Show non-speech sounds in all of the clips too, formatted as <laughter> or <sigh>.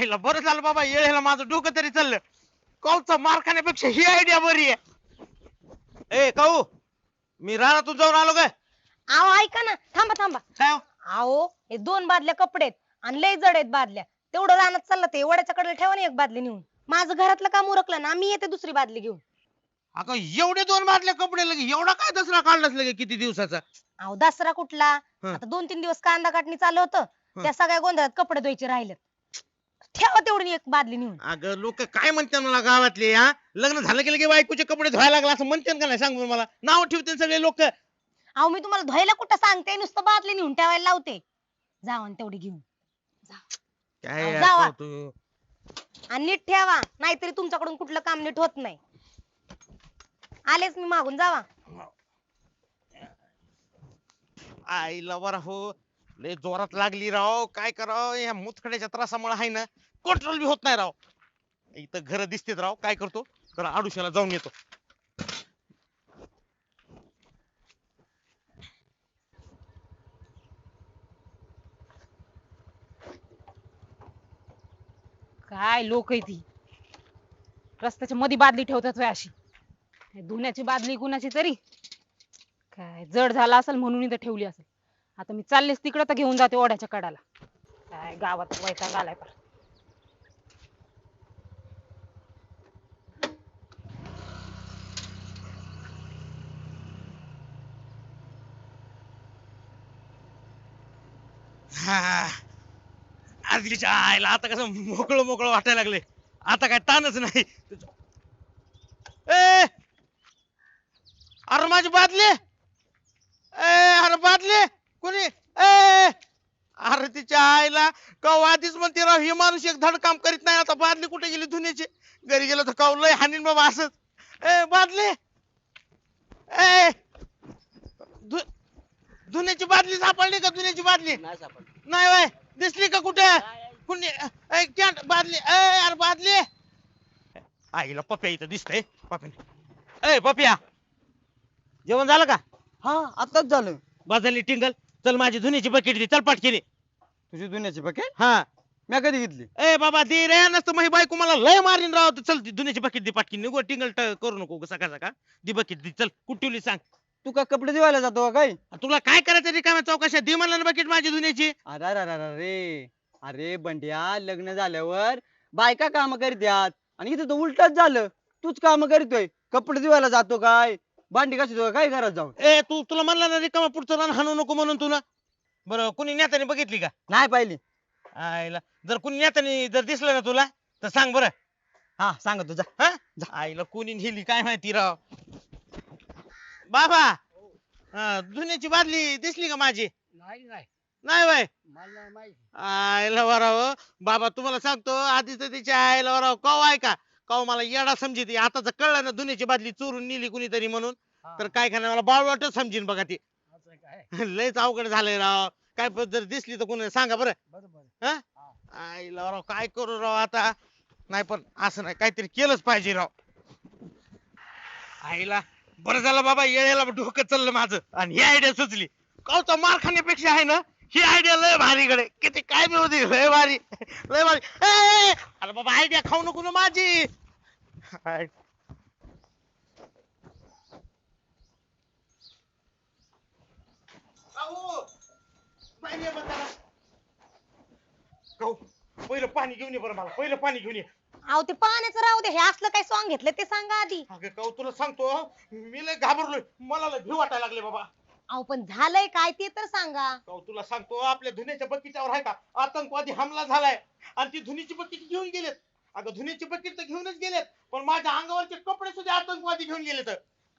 आईला बरं झालं बाबा येळेला माझं डोकं तरी चाललं. कॉलचा मार खाण्यापेक्षा ही आयडिया बरी आहे. ए काऊ मी रानातून जाऊन आलो काय? अहो ऐका ना. थांबा थांबा. काय हो? अहो हे दोन बादल्या कपडे आहेत आणि लय जड आहेत बादल्या. तेवढं रानात चाललं ते वड्याच्या कडे ठेवा ना एक बादली नेऊन. माझं घरातलं काम उरकलं ना मी येते दुसरी बादली घेऊन. अगं एवढे दोन बादले कपडे लगे एवढा काय दसरा काढलाच लगे किती दिवसाचा? अहो दसरा कुठला? हं. आता दोन तीन दिवस कांदा काटणी चालू होतं. हं. त्या सगळ्या गोंधळात कपडे धुवायचे राहिलेत. ठेवा तेवढी एक बादली नेऊन. अगं लोक काय म्हणतात मला गावातले हा? लग्न झालं की लगे बायकोचे कपडे धुवायला लागला असं म्हणते का नाही? सांग बरं मला. नाव ठेवते सगळे लोक. अहो मी तुम्हाला धुवायला कुठं सांगते? नुसतं बादली नेऊन ठेवायला लावते. जावा आणि तेवढी घेऊन. काय जावा. तू? आणि नीट ठेवा. नाहीतरी तुमच्याकडून कुठलं काम नीट होत नाही. आलेच मी मागून जावा. आईला बरा हो. लय जोरात लागली राव. काय कराव? या मुतखड्याच्या त्रासामुळे आहे ना कंट्रोल बी होत नाही राव. इथं घर दिसतेत राव. काय करतो? तर आडुशाला जाऊन येतो. काय लोक आहे ती? रस्त्याच्या मधी बादली ठेवतात होय अशी. काय धुण्याची बादली कुणाची तरी. काय जड झाला असेल म्हणून इथं ठेवली असेल. आता मी चाललेच तिकडं तर घेऊन जाते ओढ्याच्या कडाला. काय गावात वैताग आलाय पर हा. आजलीच्या आईला आता कसं मोकळं मोकळं वाटायला लागले. आता काय ताणच नाही. ए! अरे माझी बादली! ए अरे बादली! कोणी? ए! अरे तिच्या आईला कव आधीच म्हणते राव हे माणूस एक धड काम करीत नाही आता बादली कुठे गेली धुण्याची? घरी गेलो तर कव लय हानीन बाबा असंच. ए बादली! ए! धु- धुण्याची बादली सापडली का धुण्याची बादली? नाही सापडलं. नाही वय दिसली का कुठे? कुणी ए, बादली ए यार बादली. आईला पप्या इथं दिसतंय पप्या ए पप्या जेवण झालं का? हा आताच झालं. बाजारली टिंगल. चल माझी धुनीची बकेट दे चल पाटकीने. तुझी दुनियाची बकेट हा. मी कधी घेतली? ए बाबा दे रे नसतं माझी बायको मला लय मारीन राव. चल ती धुण्याची बकेट दे पाटकीने. नको टिंगल ट- करू नको उगा सकाळ सकाळ. दी बकेट दे चल कुठवली सांग. तू का कपडे धुवायला जातो का काय? तुला काय करायचं रिकाम्या चौकशा दे मला बकेट माझी धुण्याची अरे अरे अरे अरे रे अरे बंड्या लग्न झाल्यावर बायका काम करत्यात आणि इथं तर उलटच झालं. तूच काम करतोय. कपडे धुवायला जातो काय? भांडी कशी काय घरात जाऊन? ए तू तुला म्हणला ना रिकामा पुढचं रान हाणू नको म्हणून तुला. बरं कुणी नेत्याने बघितली का? नाही पाहिली. आईला जर कुणी नेत्याने जर दिसलं ना तुला तर सांग बरं. हा सांग तुझा हा? आईला कुणी नेली काय माहिती राव. बाबा हा, धुण्याची बादली दिसली का माझी? नाही नाही. नाही बाय मला नाही माहिती. आईला वराव. बाबा तुम्हाला सांगतो आधीच तिच्या आईला वराव. कव आहे का? कव मला येडा समजित आता जर कळलं ना धुण्याची बादली चोरून नेली कुणीतरी म्हणून हा, तर काय करणार मला बाळवाटच समजीन बघा ती असं काय लयच अवघड झालंय राव काय पण जर दिसली तर कोणी सांगा बरं बरोबर हा आईला राव काय करू राव आता नाही पण असं नाही काहीतरी केलंच पाहिजे राव आईला बरं झालं बाबा येळेला डोकं चाललं माझं आणि ही आयडिया सुचली कवचा मार खाण्यापेक्षा आहे ना ही आयडिया लय भारी कडे किती काय बी होती लय भारी लय भारी ए, ए, ए, अरे बाबा आयडिया खाऊ नको ना माझी आय- काऊ, पाणी ये बरं जरा. काऊ, पहिलं पाणी घेऊन ये बरं मला पहिलं पाणी घेऊन ये. अहो ते पाण्याचं राहू दे हे असलं काय सॉंग घेतलं ते सांगा आधी. अगं काऊ तुला सांगतो मी लय घाबरलोय. मला लय भीव वाटायला लागले बाबा. अहो पण झालंय काय ते तर सांगा. काऊ तुला सांगतो आपल्या धुण्याच्या बकेटावर आहे का? आतंकवादी हमला झालाय. आणि ती धुनीची बकेट घेऊन गेलेत. अगं धुनीची बकेट तर घेऊनच गेलेत पण माझ्या अंगावरचे कपडे सुद्धा आतंकवादी घेऊन गेलेत.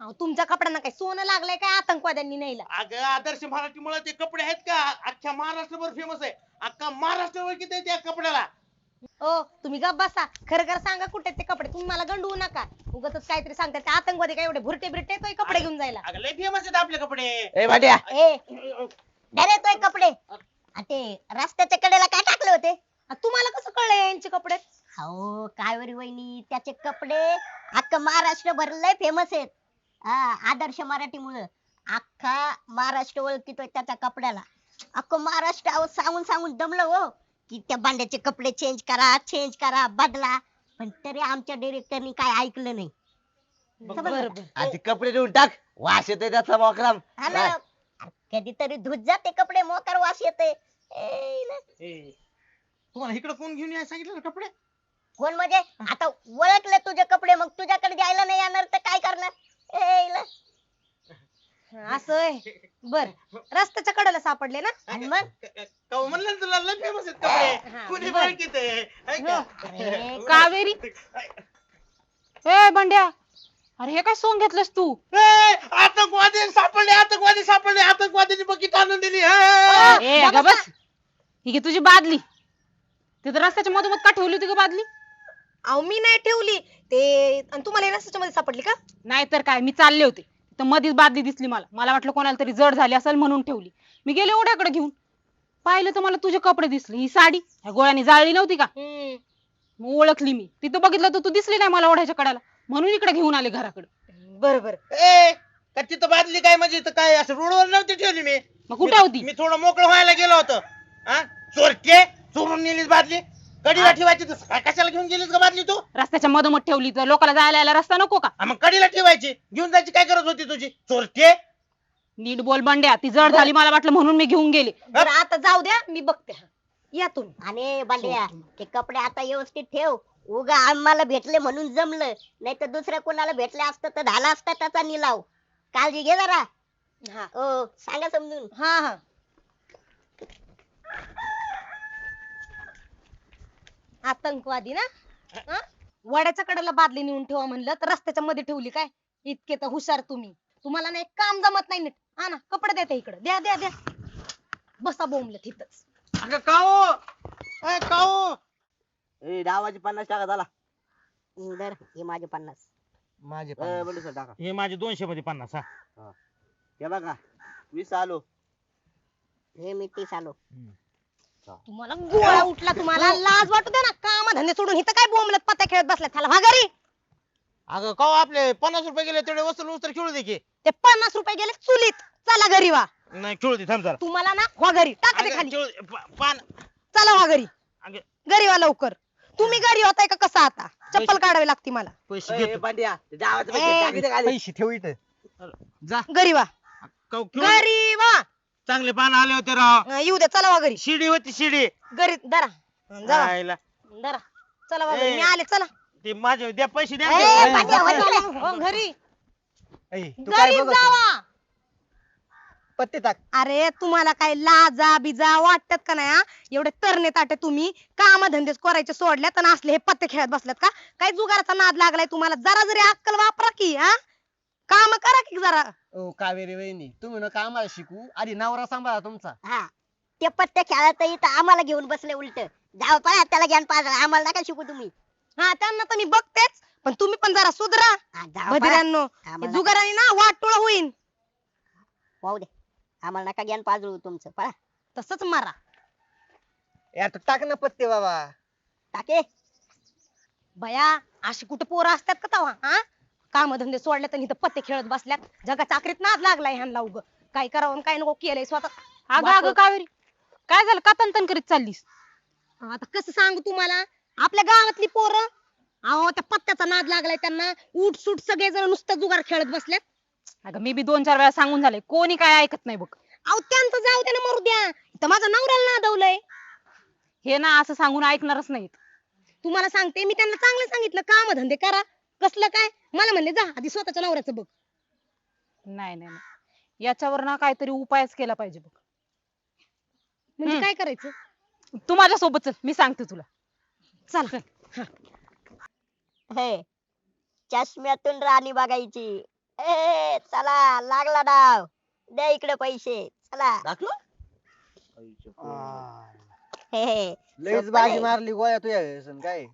अहो तुमच्या कपड्यांना काय सोनं लागलंय काय आतंकवाद्यांनी नेला अगं आदर्श मराठी मुळे ते कपडे आहेत का? अख्ख्या महाराष्ट्रभर फेमस आहे. अख्खा महाराष्ट्रभर किती आहे त्या कपड्याला? ओ तुम्ही गप बसा. खरं खरं सांगा कुठे आहेत ते कपडे? तुम्ही मला गंडवू नका. उगाच काहीतरी सांगतात ते आतंकवादी काय एवढे भुरटे बिरटे येतोय कपडे घेऊन जायला? अगं लय फेमस आहेत आपले कपडे. ए भाट्या. ए डरे येतोय कपडे. आ ते रस्त्याच्या कडेला काय टाकले होते आ, तुम्हाला कसं कळलं यांचे कपडे हो काय वरी वहिनी त्याचे कपडे अख्खा महाराष्ट्र भरलंय फेमस आहेत. हा आदर्श मराठी मुळे अख्खा महाराष्ट्र ओळखितोय त्याच्या कपड्याला. अख्खं महाराष्ट्र अहो सांगून सांगून दमलं हो. की त्या बांड्याचे कपडे चेंज करा चेंज करा बदला. पण तरी आमच्या डिरेक्टरनी काय ऐकलं नाही. समजलं? का? आधी कपडे धुवून टाक वास येतोय त्याचा मोकराम हा ना. कधीतरी धुत जाते कपडे मोकार वास येते ए. ए, तुम्हाला इकडे कोण घेऊन यायला सांगितलं ना कपडे? कोण म्हणजे आता ओळखले तुझे कपडे मग तुझ्याकडे द्यायला नाही येणार तर काय करणार. असं. बर. रस्त्याच्या कडेला सापडले ना? आणि मग? का म्हणलं ना तुला लय फेमस आहेत कपडे. हा, कुणी बरं. ओळखीत आहे? है. का? अरे, <laughs> कावेरी. ए बंड्या. अरे हे काय सोंग घेतलंस तू? ए, आतंकवादी सापडले आतंकवादी सापडले. आतंकवादीची बकीट आणून दिली. ए, अगं बस ही घे तुझी बादली. तिथं रस्त्याच्या मधोमध का ठेवली होती का बादली? अहो मी नाही ठेवली. ते आणि तुम्हाला रस्त्याच्या मध्ये सापडली का? नाहीतर काय मी चालले होते. तर मधीच बादली दिसली मला. मला वाटलं कोणाला तरी जड झाली असेल म्हणून ठेवली. मी गेले ओढ्याकडे घेऊन. पाहिलं तर मला तुझे कपडे दिसले. ही साडी ह्या गोळ्याने जाळली नव्हती का? हम्म. मग ओळखली मी. तिथं बघितलं तर तू दिसली नाही मला ओढ्याच्या कडाला. म्हणून इकडे घेऊन आले घराकडे. बरं बरं ए, का तिथं बादली काय म्हणजे? इथं काय असं रोडवर नव्हती ठेवली मी? मग कुठे होती? मी थोडं मोकळं व्हायला गेलो होतो. हा चोरटे चोरून नेलीस बादली? कडीला ठेवायची तर काय कशाला घेऊन गेलीस का बादली तू? रस्त्याच्या मधोमध ठेवली तर लोकांना जायला यायला रस्ता नको का? हा, मग कडीला ठेवायची. घेऊन जायची काय गरज होती तुझी? चोरटे? नीट बोल बंड्या ती जड झाली मला वाटलं म्हणून मी घेऊन गेले. बरं आता जाऊ द्या मी बघते. हा. या तुम्ही. आणि बांड्या ते कपडे आता व्यवस्थित ठेव. उगा आम्हाला भेटले म्हणून जमलं. नाही तर दुसऱ्या कोणाला भेटले असतं तर झाला असता त्याचा निलाव. काळजी घे जरा. हा. हो सांगा समजून. हा हा. आतंकवादी ना? हा? वड्याच्या कडेला बादली नेऊन ठेवा म्हणलं तर रस्त्याच्या मध्ये ठेवली काय? इतके तर हुशार तुम्ही. तुम्हाला नाही काम जमत नाही नीट. हा ना कपडे द्या इकडे. द्या द्या द्या. बसा बोंबलं तिथंच. अगं ए काओ ए डावाची पन्नास टाका झाला हे माझे पन्नास. माझे ए, बंडू सर टाका. हे माझे दोनशे मध्ये पन्नास हा. हे. बघा वीस आलो. हे मी तीस आलो. तुम्हाला गोळा उठला तुम्हाला लाज वाटू द्या ना. काम धंदे सोडून इथं काय बोंबलत पत्त्या खेळत बसल्या त्याला हा घरी. अगं काओ आपले पन्नास रुपये गेले तेवढे वसूल उतर खेळू दे की. ते पन्नास रुपये गेले चुलीत. चला घरी वा. नाही खेळू दे थांब जरा. तुम्हाला ना वा घरी. टाका ते अगं, खाली. खेळू दे. प- पान. चला वा घरी. अगं. घरी वा लवकर. तुम्ही घरी होताय का कसा आता? चप्पल काढावी लागते मला. पैसे ए, घेतो डावाचं ए, पैसे टाकी दे खाली. पैसे ठेव इथं. जा. घरी वा. काऊ, खेळू दे. घरी वा. चांगले पान आले होते राव. अं, येऊ द्या चला वा घरी. शिडी होती शिडी. घरी दरा अं, आयला. दरा चला वा घरी. मी आले चला. ते माझे द्या पैसे द्या. ए. हो, घरी. ए, तू काय घरी बघत जावा. पत्ते टाक. अरे तुम्हाला काय लाजा बिजा वाटतात का नाही हा? एवढे तरणे ताटे तुम्ही काम धंदेच करायचे सोडल्यात आणि असले हे पत्ते खेळत बसल्यात का? काय जुगाराचा नाद लागलाय तुम्हाला? जरा जरी अक्कल वापरा की हा? काम करा की जरा. ओ कावेरी वहिनी तुम्ही नका आम्हाला शिकू आधी नवरा सांभाळा तुमचा. हा. ते पत्ते खेळत इथं आम्हाला घेऊन बसले उलट. जाऊ पळा त्याला ज्ञान पाहिजे आम्हाला नका शिकू तुम्ही. हा त्यांना तर मी बघतेच पण तुम्ही पण जरा सुधरा. हा, जाऊ पळा. बधिरांनो आम्हाला जुगाराने ना वाटोळ होईन. वाहू दे. आम्हाला नका ज्ञान पाजळू तुमचं. पळा. तसंच मारा. आता टाक ना पत्ते बाबा. टाके. बया अशी कुठे पोरं असतात का तवा हा? काम धंदे सोडल्यात आणि इथं पत्ते खेळत बसल्यात. जगाच्या आखरीत नाद लागलाय ह्यांना उग. काय करावं आणि काय नको केलंय स्वतः. अगं अगं कावेरी काय झालं? का तन करीत चाललीस? आता कसं सांगू तुम्हाला? आपल्या गावातली पोरं अहो त्या पत्त्याचा नाद लागलाय त्यांना. उठ सूट सगळेजण नुसतं जुगार खेळत बसल्यात. अगं मी बी दोन चार वेळा सांगून झाले. कोणी काय ऐकत नाही बघ. अहो त्यांचं जाऊ दे ना मरू द्या. इथं माझं नवऱ्याला नादवलंय. हे ना असं सांगून ऐकणारच नाहीत. तुम्हाला सांगते मी त्यांना चांगलं सांगितलं. काम धंदे करा. कसलं काय? मला म्हणले जा आधी स्वतःच्या नवऱ्याचं बघ. नाही नाही नाही. याच्यावर ना काहीतरी उपायच केला पाहिजे बघ. म्हणजे हम्म. काय करायचं? तू माझ्यासोबत चल मी सांगते तुला. चला. हे. चष्म्यातून राणी बघायची. ए चला लागला डाव. द्या इकडे पैसे. चला. हे हे. लईच सोपं बाजी नाही. मारली गोळ्या तुझ्या काय?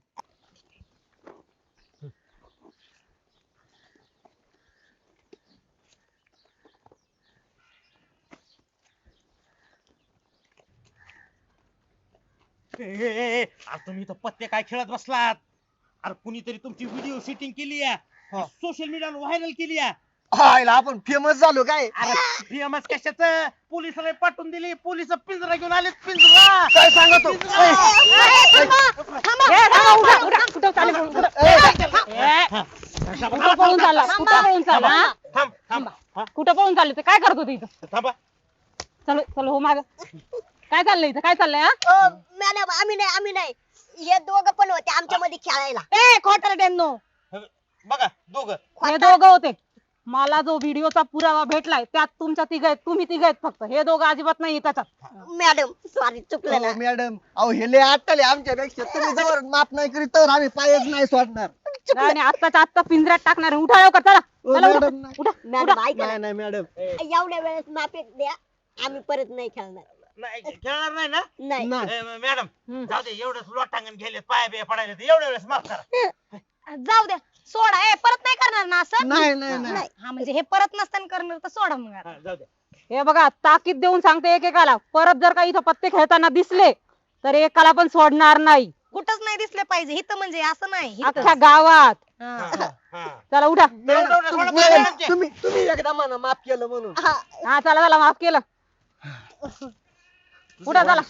अरे तुम्ही इथं पत्ते काय खेळत बसलात अरे कुणीतरी तुमची व्हिडिओ शूटिंग केली आहे सोशल मीडियावर व्हायरल केली आहे हायला आपण फेमस झालो काय अरे फेमस कशाच पोलिसाला पाठवून दिली पोलीस पिंजरा घेऊन आले पिंजरा काय सांगतो. कुठं चालले पळून? कुठं चालला कुठं पळून चालला हा? थांब थांब हा, कुठं पळून चालले ते काय करत होते इथं थांबा चल चल हो माग काय चाललंय इथं? काय चाललंय हा? मॅडम आम्ही नाही आम्ही नाही. हे दोघं पण होते आमच्या मध्ये खेळायला. ए खोटरड्यांनो बघा दोघ. हे दोघं होते. मला जो व्हिडिओचा पुरावा भेटलाय त्यात तुमच्या तिघ आहेत तुम्ही तिघ आहेत फक्त. हे दोघं अजिबात नाही त्याच्यात. मॅडम सॉरी चुकलं ना. मॅडम अहो हे लय आटले आमच्यापेक्षा. तुम्ही जवळ माफ नाही करीत तर आम्ही पायच नाही सोडणार. आणि आत्ताच्या आत्ता पिंजऱ्यात टाकणार आहे. उठा लवकर चला. ओ, चला उठा. मॅडम, नाही. उठा मॅडम उठा. ऐका नाही ना. नाही मॅडम. एवढ्या वेळेस माफी द्या आम्ही परत नाही खेळणार. नाही खेळणार नाही ना नाही नाही ए, मॅडम. जाऊ दे एवढंच लोटांगण गेले पाय बे पडायला तर एवढ्या वेळेस माफ करा जाऊ द्या सोडा ए परत नाही करणार ना असं नाही नाही नाही नाही. हा म्हणजे हे परत नसताना करणार तर सोडा मग आता. हा, जाऊ दे हे बघा ताकीद देऊन सांगते एकेकाला परत जर का इथं पत्ते खेळताना दिसले तर एकाला पण सोडणार नाही कुठंच नाही दिसले पाहिजे हिथं म्हणजे असं नाही हिथंच. अख्ख्या गावात हा. हा, हा. चला उठा सोडा मॅडम. तुम्ही तुम्ही एकदा माफ केलं म्हणून हा हा चला चला माफ केलं <laughs> उठा चला.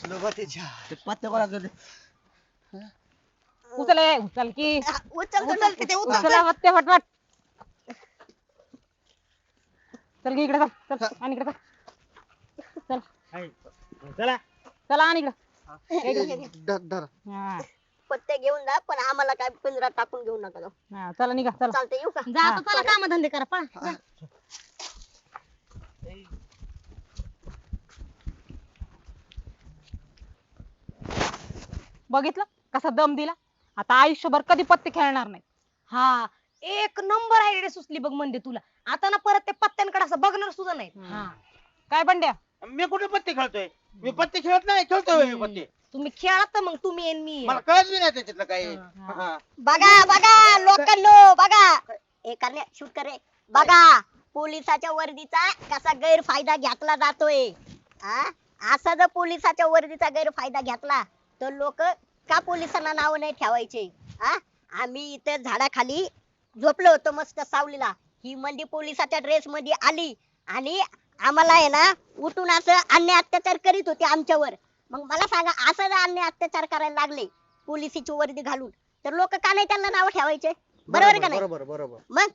ते पत्ते कोणाचं ते? उचल ए, उचल की. उचल उचल की ते उचल. उचला पत्ते फटफट चल की इकडे चल चल आणि इकडे चल. चल. हाय. चला. चला आणि इकडे. हा. पत्ते घेऊन जा पण आम्हाला काय पिंजरा टाकून घेऊ नका जाऊ. हा, चला निघा चला. चालतंय येऊ का? जा आता चला काम धंदे करा पळा बघितलं? कसा दम दिला? आता आयुष्यभर कधी पत्ते खेळणार नाही हा एक नंबर आयडिया सुचली बघ म्हणजे तुला. आता ना परत ते पत्त्यांकडे असं बघणार सुद्धा नाही हा. काय बंड्या? मी कुठे पत्ते खेळतोय? मी पत्ते खेळत नाही खेळतोय मी पत्ते. तुम्ही खेळा तर मग तुम्ही आणि मी. मला कळत बी नाही त्याच्यातलं काही हा. हा. बघा बघा लोकांनो बघा. ए करण्या शूट करे बघा पोलिसाच्या वर्दीचा कसा गैरफायदा घेतला जातोय. आ? असा जर पोलिसाच्या वर्दीचा गैरफायदा घेतला तर लोक का पोलिसांना नाव नाही ठेवायचे? आ? आम्ही इथे झाडाखाली झोपलो होतो मस्त सावलीला. ही मंदी पोलिसाच्या ड्रेस मध्ये आली आणि आम्हाला आहे ना उठून असं अन्याय अत्याचार करीत होते आमच्यावर. मग मला सांगा असं जर अन्याय अत्याचार करायला लागले पोलिसीची वर्दी घालून तर लोक का नाही त्यांना नाव ठेवायचे? बरोबर का नाही? बरोबर बरोबर. मग?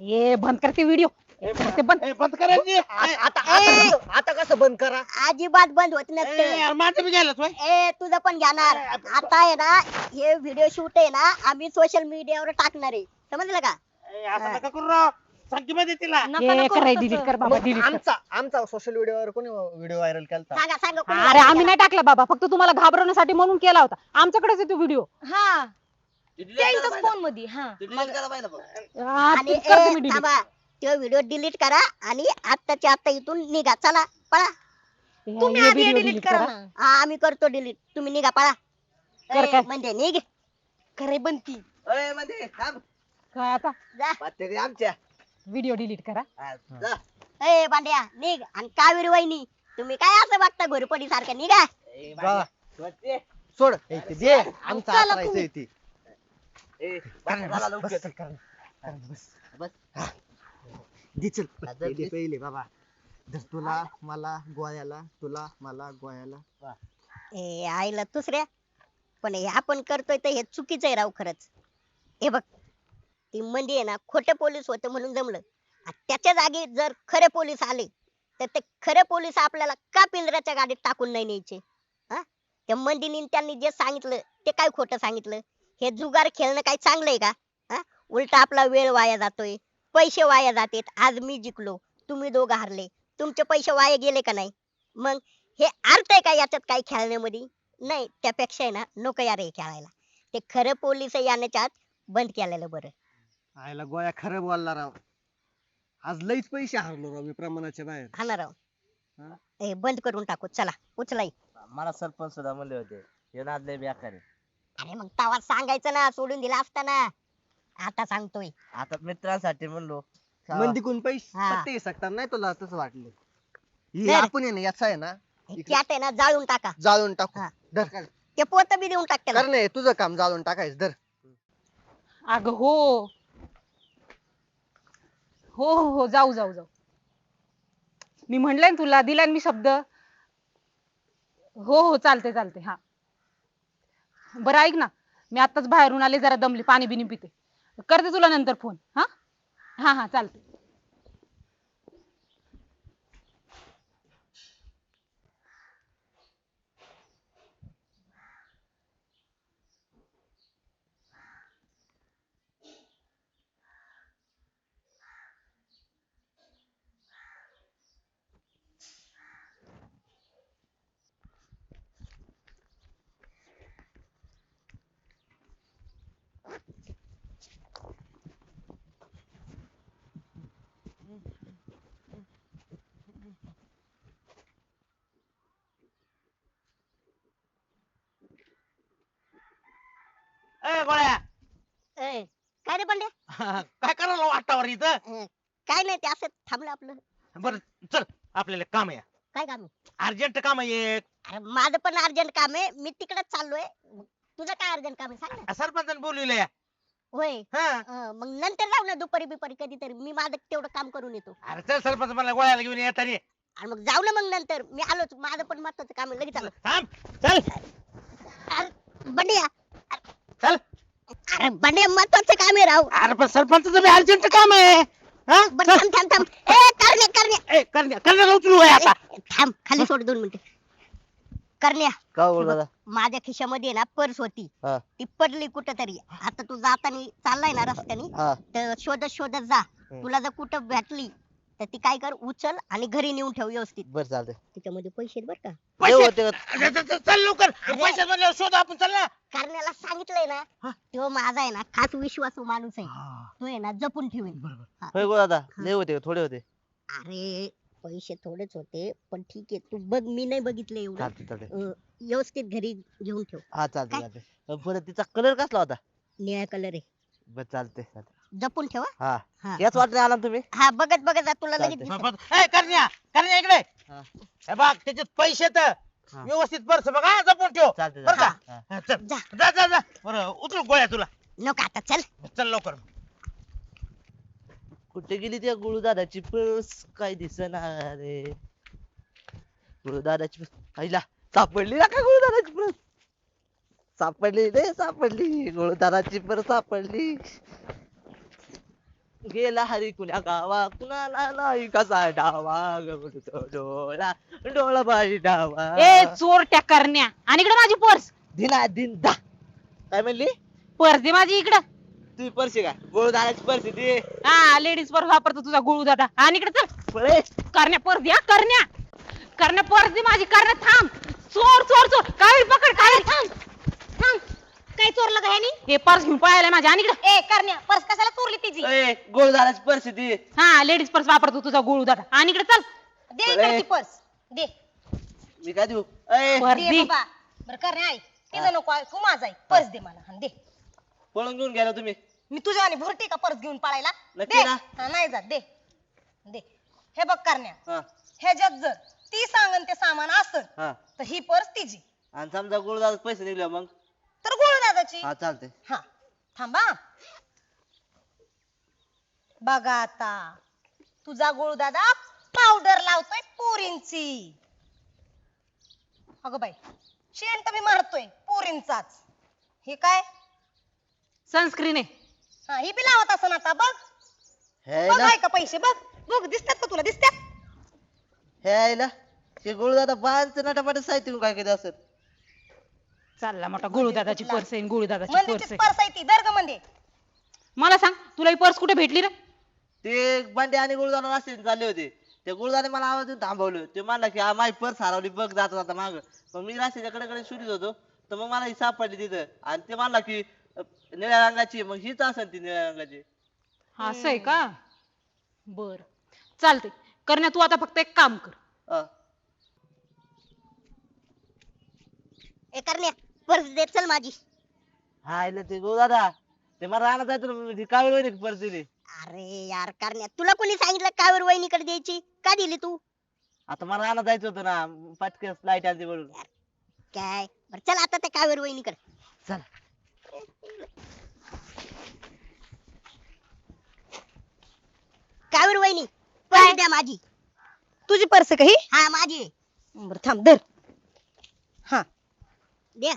ए बंद करते व्हिडिओ. <laughs> ते बंद ए, बंद करायची आता आता कसं- आता कसं बंद करा? अजिबात बंद होत ए, नसते माझं बी गेलं होय. ए तुझं पण घेणार. आता आहे ना हे व्हिडिओ शूट आहे ना आम्ही सोशल मीडियावर टाकणार आहे. समजलं का? ए, असं नका करू राव. सांगते मध्ये तिला. नका ए, ना करू कराय तसं. डिलीट कर बाबा डिलीट कर. आमचा आमचा सोशल मीडियावर कोणी व्हिडिओ व्हायरल केलता? सांगा सांगा कोणी अरे आम्ही नाही टाकला बाबा फक्त तुम्हाला घाबरवण्यासाठी म्हणून केला होता. आमच्याकडेच आहे तो व्हिडिओ हा. त्यांच्याच फोनमध्ये हा. आणि ए, थांबा. तो व्हिडिओ डिलीट करा आणि आत्ताच्या आत्ता इथून निघा. चला पळा. तुम्ही आधी डिलीट करा ना. हा आम्ही करतो डिलीट तुम्ही निघा पळा. कर ए? म्हणजे निघ. खरे बनती अय, मध्ये थांब. काय आता? जा. पत्ते दे आमच्या. व्हिडिओ डिलीट करा. हा, जा. ए बांड्या निघ. आणि कावेरी वहिनी तुम्ही काय असं बघता घोरपडी सारखं निघा. ए. सोड. ए, ते दे. आमचा चला तुम्ही. ती. ए, बस, चला लवकर. बस. दे चल. आता दे दे. please. पहिले बाबा. धर तुला मला गोळ्याला तुला मला गोळ्याला ए आईला दुसऱ्या. पण हे आपण करतोय तर हे चुकीचं आहे राव खरंच. हे बघ ती मंदी आहे ना खोटे पोलीस होते म्हणून जमलं. आणि त्याच्या जागी जर खरे पोलीस आले तर ते खरे पोलीस आपल्याला का पिंजऱ्याच्या गाडीत टाकून नाही न्यायचे? हा? त्या मंदीनी त्यांनी जे सांगितलं ते काय खोटं सांगितलं? हे जुगार खेळणं काही चांगलं आहे का? हा? उलट आपला वेळ वाया जातोय. पैसे वाया जातेत. आज मी जिंकलो. तुम्ही दोघं हारले. तुमचे पैसे वाया गेले का नाही? मग हे अर्थ आहे का याच्यात काही खेळण्यामध्ये? नाही त्यापेक्षा आहे ना नको यार हे खेळायला. ते खरं पोलीस येण्याच्या आत बंद केलेलं बरं. आयला गोळ्या खरं बोलला राव. आज लईच पैसे हारलो राव मी प्रमाणाच्या बाहेर. हा ना राव. हा? ए बंद करून टाकू. चला उचलाई मला सरपंच सुद्धा म्हणले होते हे नाद लय बेकार आहे. अरे मग तवा सांगायचं ना सोडून दिला असताना आता सांगतोय. आता मित्रांसाठी म्हणलो मंदीकून पैसे हा. पत्ते सकतात नाही तुला तसं वाटलं. हे धर. आपण आहे ना याचा आहे ना हे इकडे. कॅट आहे ना जाळून टाका. जाळून टाकू. हा. धर ते पोत बी देऊन टाक त्याला. कर नाही तुझं काम जाळून टाकायचं धर. अग हो. हो हो हो जाऊ जाऊ जाऊ. मी म्हणलंय ना तुला दिलाय ना मी शब्द. हो हो चालते चालते हा. बरं ऐक ना. मी आताच बाहेरून आले जरा दमली पाणी बिनी पिते. करते तुला नंतर फोन हा? हा हा चालते ए गोळ्या? ए, काय रे बंड्या? <laughs> काय करायला वाटावर इथं? अं, काय नाही ते असं थांबलं आपलं. बर चल आपल्याला काम आहे. काय काम आहे? अर्जंट काम आहे एक. अरे माझं पण अर्जंट काम आहे. मी तिकडेच चाललोय. तुझं काय अर्जंट काम आहे? सांग ना. सरपंचाने बोलविलंय. होय. हा. अं, मग नंतर जाऊ ना दुपारी बिपारी कधीतरी. मी माझं तेवढं काम करून येतो. अरे चल सरपंच मला गोळ्याला घेऊन येतानी आणि मग जाऊ ना मग नंतर. मी आलोच. माझं पण महत्वाचं काम आहे. लगेच आलो. थांब चल. अरे बंड्या. चल. अरे महत्वाचं काम आहे राव. अरे पण बी अर्जंट काम आहे. हा? बरं थांब थांब थांब. ए करण्या करण्या. ए करण्या करण्याला उचलू होय आता? ए, थांब खाली सोड दोन मिनिटं. करण्या का बोल दादा माझ्या खिशामध्ये ना पर्स होती. हा. ती पडली कुठं तरी आता तू जाताना चाललाय ना रस्त्याने. हा. तर शोधत शोधत जा. हम्म. तुला जर कुठं भेटली तर ती काय कर उचल आणि घरी नेऊन ठेव व्यवस्थित. बर चालतंय. त्याच्यामध्ये पैसे आहेत बर का? पैसे होते का? अरे, चल, लवकर. पैसे म्हणल्यावर शोध आपण चल ना. करण्याला सांगितलंय ना हा. तो माझा आहे ना खास विश्वासू माणूस आहे. तो आहे ना जपून ठेवेल. होय गो दादा लय होते का? थोडे होते. अरे पैसे थोडेच होते पण ठीक आहे तू बघ मी नाही बघितले एवढं. चालते चालते अं, व्यवस्थित घरी घेऊन ठेव. हा चालते काय? चालते परत तिचा कलर कसला होता? निळ्या कलर आहे. बर चालते चालते जपून ठेवा. हा. हा. याच वाटणे आला ना तुम्ही? हा बघत बघत जा तुला लगेच चालतंय. दिसेल. सरपंच ए करण्या करण्या इकडे. हा. हे बघ त्याच्यात पैसे तर हा. व्यवस्थित पर्स बघ हा जपून ठेव. चालते बरं का? चालते. हा. हा, चल. जा. जा जा जा. बरं उचलू गोळ्या तुला. नको आता चल. चल लवकर. कुठे गेली त्या गुळू दादाची पर्स काय दिसना रे गुळू दादाची आईला सापडली ना का गुळू दादाची पर्स सापडली रे सापडली. गुळू दादाची पर्स सापडली. गेला हरी कुण्या गावा कुणाला नाही कसा डावा डोळा डोळा बाई डावा ए चोरट्या करण्या आणि इकडे माझी पर्स दिना दिन दा काय म्हणली पर्स दे माझी इकडं तुझी पर्स आहे का गुळू दादाची पर्स ती हा लेडीज पर्स वापरतो तुझा गुळू दादा आणि इकडे चल करण्या पर्स द्या करण्या करण्या पर्स दे माझी करण्या थांब चोर चोर चोर काळी पकड काळी थांब थांब काय चोरलं का ह्यानी? हे पर्स घेऊन पळायला माझ्या. आणि इकडे. ए करण्या पर्स कशाला चोरली तिची? ए गुळू दादाची पर्स आहे ती हा लेडीज पर्स वापरतो तुझा गुळू दादा. आणि इकडे चल. दे इकडे ती पर्स. दे. मी काय देऊ? ए. पर्स दे दे बाबा. बरं करण्या ऐक. तिचं नको ऐकू माझा ऐक पर्स दे मला. हा, दे. पळून घेऊन गेला तुम्ही. मी तुझ्या आणि भरते का पर्स घेऊन पळायला? नक्की दे. ना? हा, नाही जात. दे. दे. हे बघ करण्या. हा. ह्याच्यात जर ती सांगन ते सामान असत हा. तर ही पर्स तिची. आणि समजा गुळू दादा पैसे निघले मग? तर गोळ दादाची हा चालते हा थांबा. बघा आता. तुझा गोळ दादा पावडर लावतोय पोरींची. अगं बाई शेण तर मी मारतोय पोरींचाच. हे काय? सनस्क्रीन आहे. हा ही बी लावत असं आता बघ. हे बघ ना. आहे का पैसे बघ. बघ दिसतात का तुला? दिसतात. हे आईला ते गुळू दादा बांधचं नटापट साहित्य काय केलं असत चालला मोठा गुळू दादाची पर्स आहे गुळू दादाची मंदीची पर्स आहे. पर्स आहे ती दर्गमध्ये मला सांग तुला ही पर्स कुठे भेटली रे? ते बंडे आणि गुळदादा रस्त्याने चालले होते. ते गुळदाने मला आवाज देऊन थांबवलं. ते म्हणला की हा माझी पर्स हरवली बघ जाता जाता माग. मग मी रस्त्याच्या कडे शोधित होतो. तर मग मला ही सापडली तिथं. आणि ते म्हणला की अं, निळ्या रंगाची मग हीच असेल ती निळ्या रंगाची. असं आहे का? बर. चालते करण्या तू आता फक्त एक काम कर. अं, ए करण्या. पर्स दे चल माझी. हा आईला ते गुळदादा ते मला राहणार जायचं काळी वहिनी पर्स दिली अरे यार करण्या तुला कोणी सांगितलं कावर वहिनीकडे द्यायची? का दिली तू? आता मला राहणार जायचं होतं ना पटकन लाइट आली म्हणून. काय? बरं चल आता त्या कावर वहिनीकडे. चल. कावर माझी. तुझी पर्स का ही माझी आहे. बर थांब धर. हा. द्या.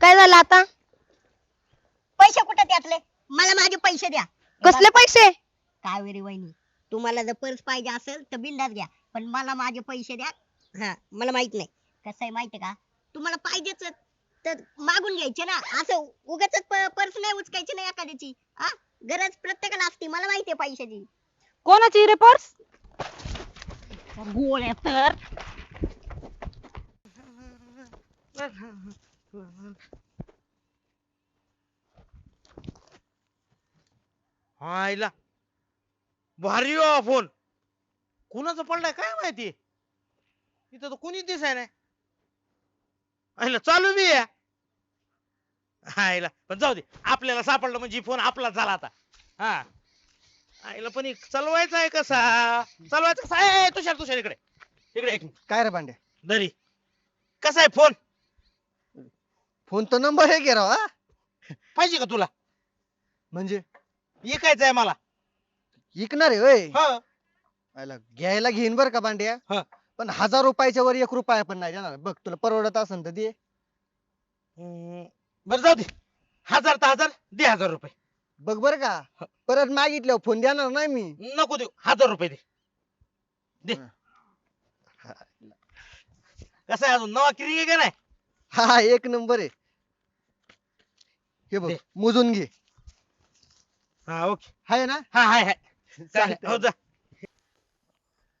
काय झालं आता? पैसे कुठे त्यातले? मला माझे पैसे द्या. कसले पैसे? कावेरी वहिनी तुम्हाला जर पर्स पाहिजे असेल तर बिंदास घ्या पण मला माझे पैसे द्या. हा मला माहीत नाही. कसं आहे माहितीये का? तुम्हाला पाहिजेच तर मागून घ्यायचे ना. असं उगाच पर्स नाही उचकायची नाही एखाद्याची. हा गरज प्रत्येकाला असते मला माहितीये पैशाची. कोणाची रे पर्स? गोळ्या तर. <laughs> हायला भारी हो फोन. कुणाचा पडलाय काय माहिती? इथं तर कुणीच दिसाय नाही. आयला चालू बी आहे हायला पण जाऊ दे. आपल्याला सापडलं म्हणजे फोन आपला झाला आता. हा. आईला पण एक चालवायचा आहे कसा? चालवायचा कसा? आहे तुषार तुषार इकडे. इकडे एक मिनिट. काय रे पांड्या दरी. कसा आहे फोन? फोन तर नंबर हे गेला हा. पाहिजे का तुला? म्हणजे? विकायचा आहे मला. विकणार आहे होय. हा. आयला, घ्यायला घेईन बर का पांड्या हा. पण हजार रुपयाच्या वर एक रुपया पण नाही देणार. बघ तुला परवडत असेल तर दे. हम्म, बरं जाऊ दे. हजार तर हजार दे हजार रुपये. बघ बर का. परत मागितल्यावर फोन देणार नाही मी. नको देऊ. हजार रुपये दे. दे. कसं आहे अजून? नवा किरी का नाही? हा एक नंबर आहे. हे बघ दे. मोजून घे. हा ओके. हाय ना? हा हाय हाय. चालेल. हो जा.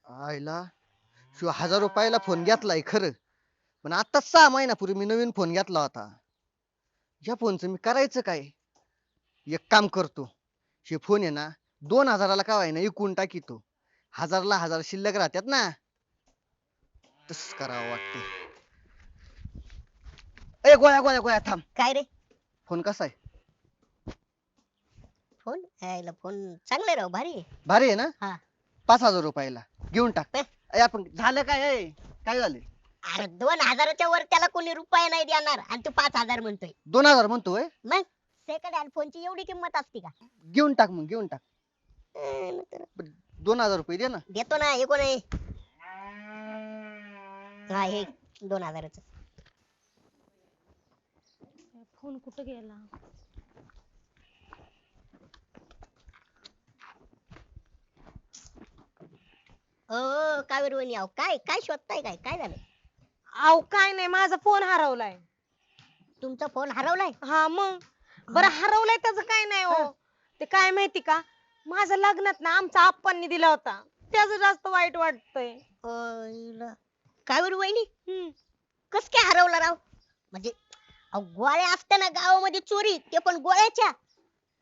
आयला शिव हजार रुपयाला फोन घेतलाय खरं. पण आता सहा महिन्यापूर्वी मी नवीन फोन घेतला होता. या फोनचं मी करायचं काय? एक काम करतो. हे फोन आहे ना दोन हजाराला का आहे ना इकून टाकीतो हजारला हजार शिल्लक राहतात ना. तस करावं वाटते ए गोळ्या गोळ्या गोळ्या थांब. काय रे? फोन कसा आहे? फोन? यायला फोन चांगले राव भारी आहे. भारी आहे ना? हा. पाच हजार रुपयाला. घेऊन टाक. ए. ए, आपण झालं काय? ए? काय झाले? अरे दोन हजाराच्या वर त्याला कोणी रुपये नाही देणार. आणि तू पाच हजार म्हणतोय. दोन हजार म्हणतोय मग? सेकंड हँड फोनची एवढी किंमत असते का? घेऊन टाक मग घेऊन टाक. अं, दोन हजार रुपये दे ना. देतो ना हे कोण आहे. हा हे दोन हजाराचं. फोन कुठं गेला? ओ कावेरी वहिनी अहो काय काय शोधताय काय? काय झालं? अहो काय नाही माझा फोन हरवलाय. तुमचा फोन हरवलाय? हा मग. बरं हरवलाय त्याचं काय नाही हो. ते काय माहिती का? माझ्या लग्नात ना आमच्या आप्पांनी दिला होता. त्याचं जास्त वाईट वाटतंय. अयला. कावेरी वहिनी? हम्म. कस काय हरवला राव? म्हणजे अहो, गोळ्या असताना गावामध्ये चोरी ते पण गोळ्याच्या.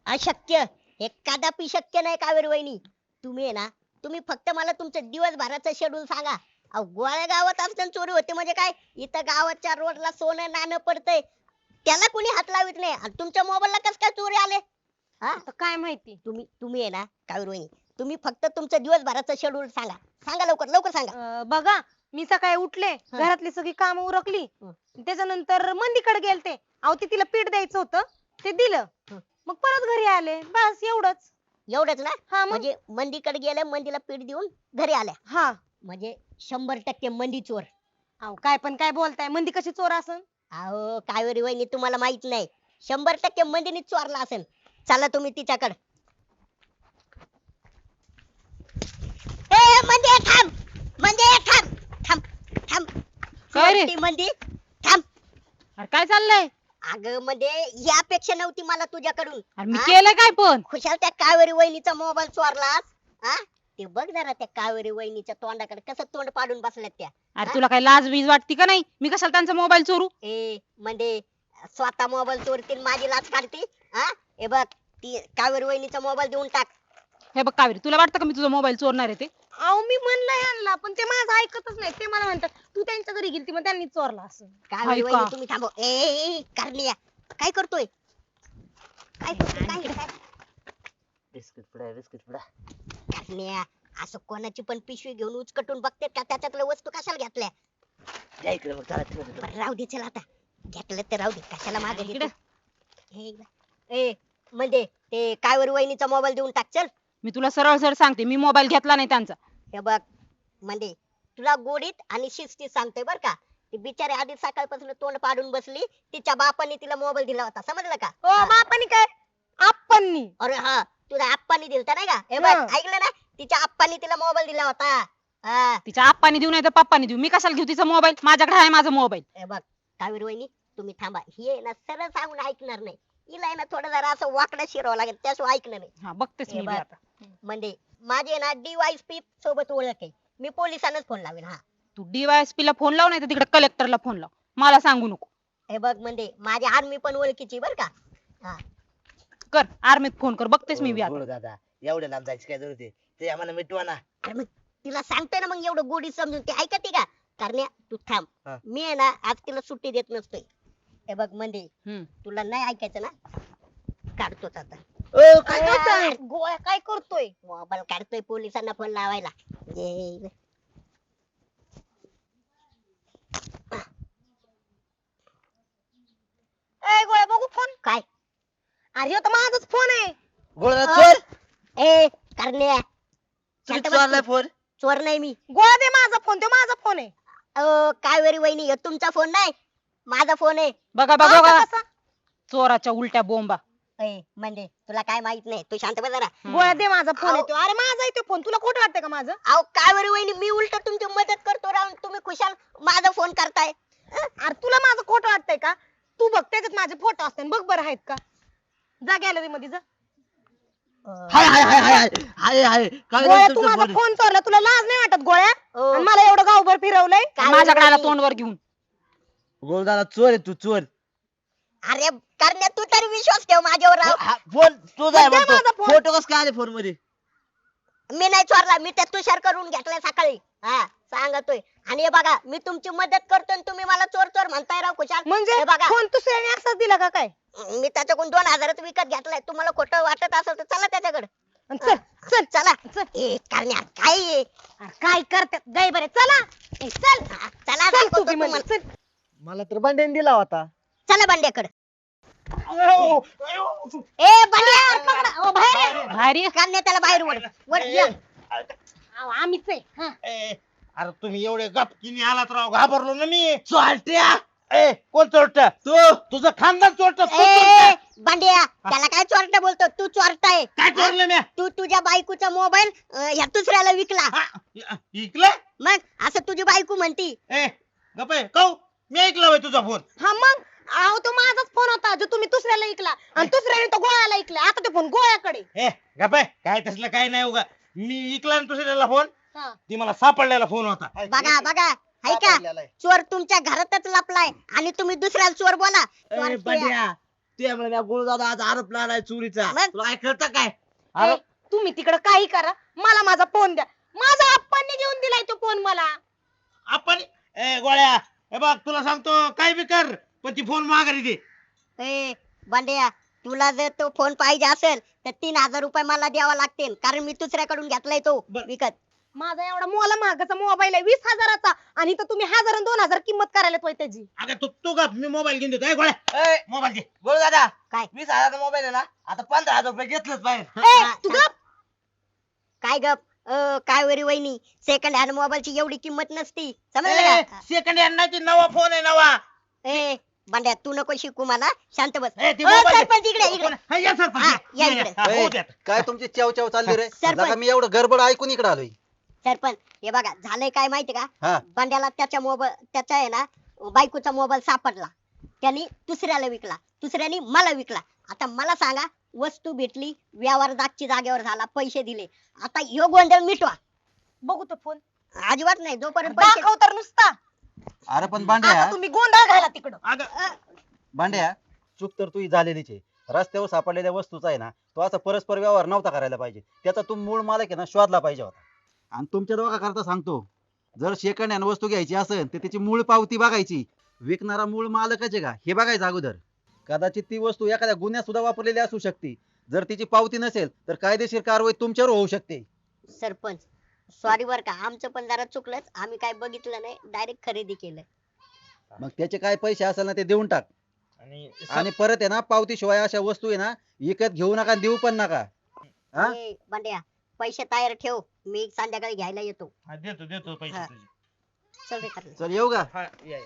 अशक्य हे कदापि शक्य नाही कावेरी वहिनी. तुम्ही आहे ना तुम्ही फक्त मला तुमचं दिवसभराचं शेड्यूल सांगा. अहो गोळ्या गावात असताना चोरी होते म्हणजे काय? इथं गावाच्या रोडला सोनं नाणं पडतंय. त्याला कुणी हात लावित नाही. आणि तुमच्या मोबाईलला कस काय चोरी आले? हा? आता काय माहिती? तुम्ही तुम्ही आहे ना कावेरी वहिनी तुम्ही फक्त तुमचं दिवसभराचं शेड्यूल सांगा. सांगा लवकर लवकर सांगा. अं, बघा मी सकाळी उठले घरातली सगळी कामं उरकली. त्याच्यानंतर मंदीकडे गेलते. अहो ते तिला पीठ द्यायचं होतं ते दिलं. मग परत घरी आले. बस एवढंच. एवढंच ना? हा मग? म्हणजे मंदीकडे गेल्या मंदीला पीठ देऊन घरी आल्या. हा. म्हणजे शंभर टक्के मंदी चोर. अहो काय पण काय बोलताय. मंदी कशी चोर असन? अहो कावेरी वहिनी तुम्हाला माहीत नाही. शंभर टक्के मंदीने चोरला असेल. चला तुम्ही तिच्याकडे. ए म्हणजे थांब. म्हणजे काय रे? चोरटी मंदी थांब. अरे काय चाललंय? अगं म्हणजे ही अपेक्षा नव्हती मला तुझ्याकडून. अरे मी हा? केलं काय पण? खुशाल त्या कावेरी वहिनीचा मोबाईल चोरलास? हा? ते बघ जरा त्या कावेरी वहिनीच्या तोंडाकडे कसं तोंड पाडून बसल्यात त्या. अरे तुला काय लाज बीज वाटती का नाही? मी कशाला त्यांचा मोबाईल चोरू? ए म्हणजे स्वतः मोबाईल चोरतील माझी लाच काढते हा? हे बघ ती कावेरी वहिनीचा मोबाईल देऊन टाक. हे बघ कावेरी तुला वाटतं का मी तुझा मोबाईल चोरणार आहे ते? अहो मी म्हणलं यांना पण ते माझं ऐकतच नाही. ते मला म्हणतात तू त्यांच्या घरी गेली मग त्यांनी चोरला असं. ऐका. वहिनी तुम्ही थांबव ए, ए काय करतोय? काय करतोय? काय काय? बिस्किट पुडा बिस्किट पुडा असं कोणाची पण पिशवी घेऊन उचकटून बघते का त्याच्यातल्या वस्तू कशाला घेतल्या? या इकडे मग चला तिकडे बरं. राहू दे चल आता. घेतलं तर राहू दे कशाला मागे इकडे. ए म्हणजे ते कावेरी वहिनीचा मोबाईल देऊन टाक चल. मी तुला सरळ सरळ सांगते मी मोबाईल घेतला नाही त्यांचा. हे बघ म्हणजे तुला गोडीत आणि शिस्तीत सांगतोय बर का? ती बिचारी आधी सकाळपासून तोंड पाडून बसली तिच्या बापाने तिला मोबाईल दिला होता समजलं का? हा. बापानी काय? आप्पांनी. अरे हा तुझ्या आप्पानी दिलता नाही का? हे बघ हा. ऐकलं ना? तिच्या आप्पानी तिला मोबाईल दिला होता. हा. तिच्या आप्पानी देऊ नाही तर पप्पानी देऊ. मी कशाला घेऊ तिचा मोबाईल माझ्याकडे आहे माझा मोबाईल हे बघ कावेरी वहिनी तुम्ही थांबा. ही आहे ना सरळ सांगून ऐकणार नाही. हिला आहे ना थोडं जरा असं वाकडं शिरावं लागेल त्याशिवाय ऐकलं नाही. हा बघतेच हे मी बघ. आता. म्हणजे माझे ना डीवायसपी सोबत ओळख आहे. मी पोलिसांनाच फोन लावेन हा. तू DYSP ला फोन लाव नाही तर तिकडे कलेक्टरला फोन लाव. मला सांगू नको. हे बघ म्हणजे माझी आर्मी पण ओळखीची बर का. हा. कर आर्मीत फोन कर बघतेच मी बी आता. बोल दादा एवढ्या लांब जायची काय जरूरत आहे? ते आम्हाला मिटवा ना. अरे मग तिला सांगतोय ना मग एवढं गोडी समजून ते ऐकते का? करण्या तू थांब. हा. मी आहे ना आज तिला सुट्टी देत नसतोय. हे बघ म्हणजे हम्म. तुला नाही ऐकायचं ना? काढतोच आता. ओ, काय करताय? गोळ्या काय करतोय? मोबाईल काढतोय पोलिसांना फोन लावायला. ये. ए गोळ्या बघू फोन काय? अरे ह्यो तर माझाच फोन आहे. अ, चोर. ए करण्या. तुम्ही शांत बस चोरलाय तू. फोन? चोर नाही मी. गोळ्या दे माझा फोन तो माझा फोन आहे. अ, कावेरी वहिनी ह्यो तुमचा फोन नाही माझा फोन आहे. बघा बघा माझा बघा. कसा? चोराच्या उलट्या बोंबा. ए, म्हणजे तुला काय माहीत नाही तू शांत बस जरा. गोळ्या दे माझा फोन अहो. येतो अरे माझा आहे तो फोन तुला खोटं वाटतंय का माझं? अहो कावेरी वहिनी मी उलट तुमची मदत करतो राहून तुम्ही खुशाल माझा फोन करताय. अरे तुला माझं खोटं वाटतंय का? तू बघ त्याच्यात माझे फोटो असतात बघ बरं आहेत का? जा गॅलरी मध्ये जा. हाय हाय हाय हाय हाय हाय हाय. काय गोळ्या झालं तू तुमच्या माझा फोन चोरला. तुला लाज नाही वाटत गोळ्या? आणि मला एवढं गावभर फिरवलंय? माझ्याकडे आला. तोंडवर घेऊन. गोळदादा चोर आहे तू चोर. अरे करण्या तू तरी विश्वास ठेव माझ्यावर राव. हा, फोन तुझा आहे दे माझा म्हणतो फोन. फोटो कस काय आले फोनमध्ये मी नाही चोरला मी त्या तुषार करून घेतलाय सकाळी. हा सांगतोय. आणि हे बघा मी तुमची मदत करतो आणि तुम्ही मला चोर चोर म्हणताय राव खुशाल. म्हणजे हे बघा. फोन दुसऱ्याने असाच दिला का काय? मी त्याच्याकडून दोन हजारात विकत घेतलाय. तुम्हाला खोटं वाटत असेल तर चला त्याच्याकडे. चल चल. चला. ए करण्या काय? अरे काय करतात गाय बरे चला. ए, चल. हा, चला चल दाखवतो तू बी म्हणजे तुम्हाला. चल. मला तर बंड्याने दिला होता. चला बंड्याकडे. ए बंड्या पकडा. ओ, बाहेर. भारी त्याला बाहेर वड वड ये. अहो, आम्हीच आहे. हा. ए, अरे तुम्ही एवढे गपकिनी आलात राव घाबरलो ना मी. चोरट्या. ए कोण चोरट? तू. तुझं खानदान चोरट ए बंड्या त्याला काय चोरटा बोलतो? तू चोरटाय काय चोरलं मी तू तुझ्या बायकोचा मोबाईल ह्या दुसऱ्याला विकला. ऐकलं मग असं तुझी बायको म्हणती. ए गपे कौ. मी ऐकलं होय तुझा फोन. हा मग? अहो तो माझाच फोन होता जो तुम्ही दुसऱ्याला ऐकला आणि दुसऱ्याने तो गोळ्याला ऐकला. आता तो फोन गोळ्याकडे. ए काय तसलं काय नाही उगा. मी ऐकला ना दुसऱ्याला फोन हा. ती मला सापडलेला फोन होता. बघा बघा. ऐका. सापडलेला आहे. चोर तुमच्या घरातच लपलाय आणि तुम्ही दुसऱ्याला चोर बोला. चोर ए, चोर. बंड्या ते म्हणा गुरुदादा आज आरोप लावलाय चोरीचा. मग? तुला ऐकलं काय? अरे ए, तुम्ही तिकडे काही करा. मला माझा फोन द्या. माझा आप्पांनी घेऊन दिलाय तो फोन मला. आपण ए गोळ्या. हे बघ तुला सांगतो काय बी कर. पण ती फोन माघारी दे. ए बांड्या तुला जर तो फोन पाहिजे असेल तर तीन हजार रुपये मला द्यावा लागतील कारण मी दुसऱ्याकडून घेतलाय तो बर. विकत. माझा एवढा मोला महागाचा मोबाईल आहे वीस हजाराचा आणि इथं तुम्ही हजार आणि दोन हजार किंमत करायला होय त्याची. अगं तू तू गप मी मोबाईल घेऊन देतो. ए गोळ्या ए, मोबाईल दे. गुरुदादा काय? वीस हजारचा मोबाईल आहे ना आता पंधरा हजार रुपये घेतलंच ए, हा, तू. गप. काय गप? अ, काय वरी वहिनी सेकंड हँड मोबाईलची एवढी किंमत नसती. समजलं का? सेकंड हँड नाही ती नवा फोन आहे नवा. ए बांड्या तू नको शिकू मला. शांत बस. ए, ती अ, मोबाईल दे. सरपंच इकडे इकडे. हा, या सरपंच हा, या. या या, इकडे. हा, होऊ द्या. काय तुमची चेव चेव चालली रे? सरपंच. मी एवढं गडबड ऐकून इकडे आलोय. सरपंच हे बघा झालंय काय माहिती का? हा. बांड्याला त्याच्या मोबाईल त्याच्या आहे ना बायकोचा मोबाईल सापडला. त्यांनी दुसऱ्याला विकला. दुसऱ्याने मला विकला. आता मला सांगा वस्तू भेटली व्यवहार जागची जागेवर झाला पैसे दिले. आता ह्यो गोंधळ मिटवा. बघू तो फोन. अजिबात नाही जोपर्यंत पैसे दाखव तर नुसता. अरे पण भांड्या. आता तुम्ही गोंधळ घाला तिकडं. अगं. भांड्या चूक तर तुझी झालेलीच आहे. रस्त्यावर सापडलेल्या वस्तूचा आहे ना तो असा परस्पर व्यवहार नव्हता करायला पाहिजे. त्याचा तू मूळ मालक आहे ना शोधला पाहिजे होता. आणि तुमच्या दोघा करता सांगतो जर सेकंड हँड वस्तू घ्यायची असेल तर त्याची मूळ पावती बघायची. विकणारा मूळ मालकच आहे का? हे बघायचं अगोदर. कदाचित ती वस्तू एखाद्या गुन्ह्यात सुद्धा वापरलेली असू शकते. जर तिची पावती नसेल तर कायदेशीर कारवाई तुमच्यावर होऊ शकते. सरपंच सॉरी बर का आमचं पण जरा चुकलंच आम्ही काय बघितलं नाही डायरेक्ट खरेदी केलं मग त्याचे काय पैसे असेल ना ते देऊन टाक आणि आणि परत आहे ना पावती शिवाय अशा वस्तू आहे ना विकत घेऊ नका आणि देऊ पण नका हा? ए, बंड्या पैसे तयार ठेव मी संध्याकाळी घ्यायला येतो हा, देतो देतो पैसे हा. तुझे चल रे कारण्या. चल येऊ का हा या या.